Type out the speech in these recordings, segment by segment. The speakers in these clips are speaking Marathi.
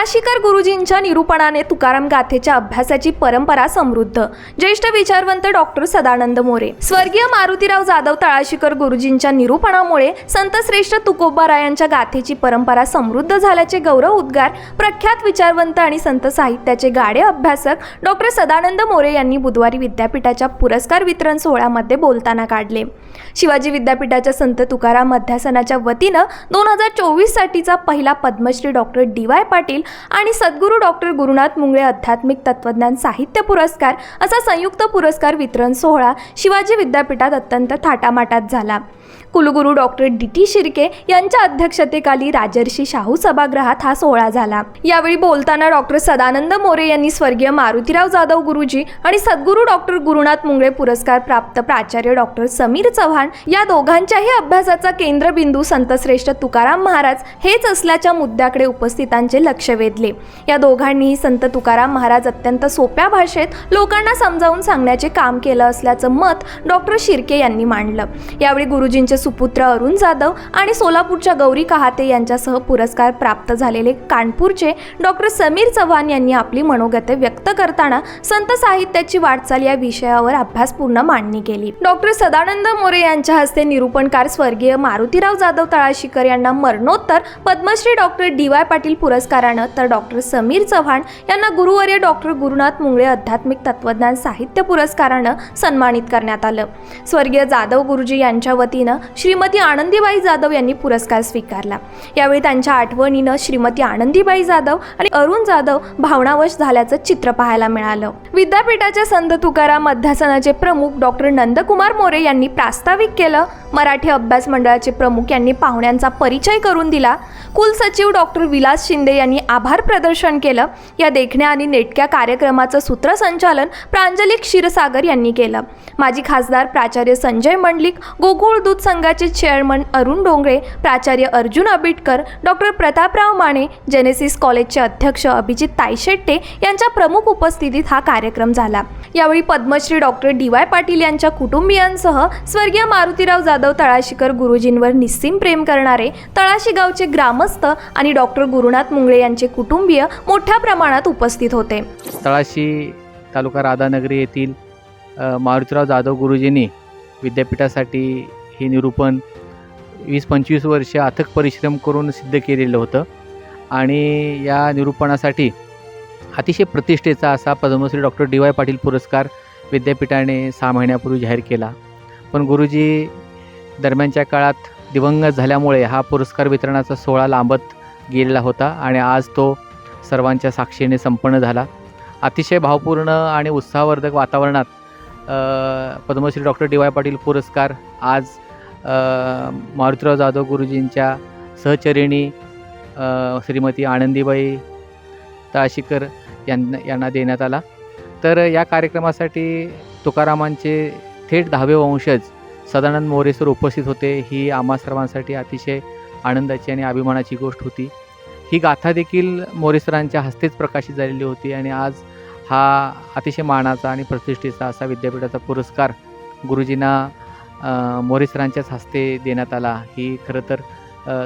तळाशीकर गुरुजींच्या निरूपणाने तुकाराम गाथेच्या अभ्यासाची परंपरा समृद्ध. ज्येष्ठ विचारवंत डॉक्टर सदानंद मोरे. स्वर्गीय मारुतीराव जाधव तळाशीकर गुरुजींच्या निरूपणामुळे संतश्रेष्ठ तुकोबारायांच्या गाथेची परंपरा समृद्ध झाल्याचे गौरव उद्गार प्रख्यात विचारवंत आणि संत साहित्याचे गाडे अभ्यासक डॉक्टर सदानंद मोरे यांनी बुधवारी विद्यापीठाच्या पुरस्कार वितरण सोहळ्यामध्ये बोलताना काढले. शिवाजी विद्यापीठाच्या संत तुकाराम अध्यासनाच्या वतीनं दोन हजार चोवीस साठीचा पहिला Padma Shri doctor D Y Patil आणि सद्गुरू डॉक्टर गुरुनाथ मुंगळे आध्यात्मिक तत्वज्ञान साहित्य पुरस्कार असा संयुक्त पुरस्कार वितरण सोहळा शिवाजी विद्यापीठात अत्यंत थाटामाटात झाला. कुलगुरू डॉक्टर डी टी शिर्के यांच्या अध्यक्षतेखाली राजर्षी शाहू सभागृहात हा सोहळा झाला. यावेळी बोलताना डॉक्टर सदानंद मोरे यांनी स्वर्गीय मारुतीराव जाधव गुरुजी आणि सद्गुरू डॉक्टर गुरुनाथ मुंगळे पुरस्कार प्राप्त प्राचार्य डॉक्टर समीर चव्हाण या दोघांच्याही अभ्यासाचा केंद्रबिंदू संतश्रेष्ठ तुकाराम महाराज हेच असल्याच्या मुद्द्याकडे उपस्थितांचे लक्ष वेधले. या दोघांनीही संत तुकाराम महाराज अत्यंत सोप्या भाषेत लोकांना समजावून सांगण्याचे काम केलं असल्याचं मत डॉक्टर शिर्के यांनी मांडलं. यावेळी गुरुजींचे सुपुत्र अरुण जाधव आणि सोलापूरच्या गौरी कहाते यांच्यासह पुरस्कार प्राप्त झालेले कानपूरचे डॉक्टर समीर चव्हाण यांनी आपली मनोगते व्यक्त करताना संत साहित्याची वाटचाल या विषयावर अभ्यासपूर्ण मांडणी केली. डॉक्टर सदानंद मोरे यांच्या हस्ते निरूपणकार स्वर्गीय मारुतीराव जाधव तळाशीकर यांना मरणोत्तर Padma Shri doctor D Y Patil पुरस्कारानं तर डॉक्टर समीर चव्हाण यांना गुरुवर्य डॉक्टर गुरुनाथ मुंगळे आध्यात्मिक तत्वज्ञान साहित्य पुरस्कारानं सन्मानित करण्यात आलं. स्वर्गीय जाधव गुरुजी यांच्या वतीनं श्रीमती आनंदीबाई जाधव यांनी पुरस्कार स्वीकारला. यावेळी त्यांच्या आठवणीनं श्रीमती आनंदीबाई जाधव आणि अरुण जाधव भावनावश झाल्याचं चित्र पाहायला मिळालं. विद्यापीठाच्या संत तुकाराम अध्यासनाचे प्रमुख डॉक्टर नंदकुमार मोरे यांनी प्रास्ताविक केलं. मराठी अभ्यास मंडळाचे प्रमुख यांनी पाहुण्यांचा परिचय करून दिला. कुलसचिव डॉक्टर विलास शिंदे यांनी आभार प्रदर्शन केलं. या देखण्या आणि नेटक्या कार्यक्रमाचं सूत्रसंचालन प्रांजली क्षीरसागर यांनी केलं. माजी खासदार प्राचार्य संजय मंडलिक गोकुळ दूध संघाचे चेअरमन अरुण डोंगरे प्राचार्य अर्जुन अबिटकर डॉक्टर प्रतापराव माने जेनेसिस कॉलेजचे अध्यक्ष अभिजित तायशेट्टे यांच्या प्रमुख उपस्थितीत हा कार्यक्रम झाला. यावेळी Padma Shri doctor D Y Patil यांच्या कुटुंबियांसह स्वर्गीय मारुतीराव जाधव तळाशीकर गुरुजींवर निस्सीम प्रेम करणारे तळाशी गावचे ग्रामस्थ आणि डॉक्टर गुरुनाथ मुंगळे यांचे कुटुंबीय मोठ्या प्रमाणात उपस्थित होते. तळाशी तालुका राधानगरी येथील मारुतीराव जाधव गुरुजींनी विद्यापीठासाठी हे निरूपण वीस पंचवीस वर्ष अथक परिश्रम करून सिद्ध केलेलं होतं. आणि या निरूपणासाठी अतिशय प्रतिष्ठेचा असा Padma Shri doctor D Y Patil पुरस्कार विद्यापीठाने सहा महिन्यापूर्वी जाहीर केला. पण गुरुजी दरम्यानच्या काळात दिवंगत झाल्यामुळे हा पुरस्कार वितरणाचा सोहळा लांबत गेलेला होता आणि आज तो सर्वांच्या साक्षीने संपन्न झाला. अतिशय भावपूर्ण आणि उत्साहवर्धक वातावरणात Padma Shri doctor D Y Patil पुरस्कार आज मारुतीराव जाधव गुरुजींच्या सहचरिणी श्रीमती आनंदीबाई ताशिकर यांना यांना देण्यात आला. तर या कार्यक्रमासाठी तुकारामांचे थेट दहावे वंशज सदानंद मोरे सर उपस्थित होते. ही आम्हा सर्वांसाठी अतिशय आनंदाची आणि अभिमानाची गोष्ट होती. ही गाथा देखील मोरेसरांच्या हस्तेच प्रकाशित झालेली होती आणि आज हा अतिशय मानाचा आणि प्रतिष्ठेचा असा विद्यापीठाचा पुरस्कार गुरुजींना मोरेसरांच्याच हस्ते देण्यात आला. ही खरं तर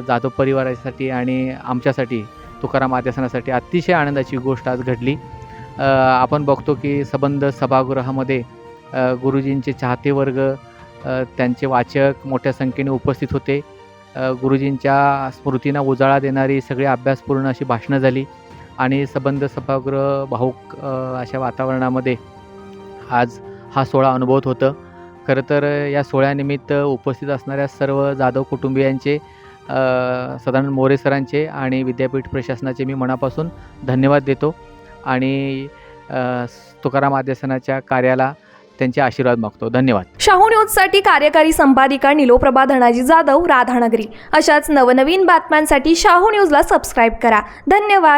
जाधव परिवारासाठी आणि आमच्यासाठी तुकाराम आद्यासनासाठी अतिशय आनंदाची गोष्ट आज घडली. आपण बघतो की सबंध सभागृहामध्ये गुरुजींचे चाहते वर्ग त्यांचे वाचक मोठ्या संख्येने उपस्थित होते. गुरुजींच्या स्मृतींना उजाळा देणारी सगळी अभ्यासपूर्ण अशी भाषणं झाली. आणि सबंध सभागृह भाऊक अशा वातावरणामध्ये आज हा सोहळा अनुभवत होतं. खरं तर या सोहळ्यानिमित्त उपस्थित असणाऱ्या सर्व जाधव कुटुंबियांचे सदानंद मोरे सरांचे आणि विद्यापीठ प्रशासनाचे मी मनापासून धन्यवाद देतो आणि तुकाराम आध्यासनाच्या कार्याला त्यांचे आशीर्वाद मागतो. धन्यवाद. शाहू न्यूजसाठी कार्यकारी संपादिका निलोप्रभा धनाजी जाधव राधानगरी. अशाच नवनवीन बातम्यांसाठी शाहू न्यूजला सबस्क्राईब करा. धन्यवाद.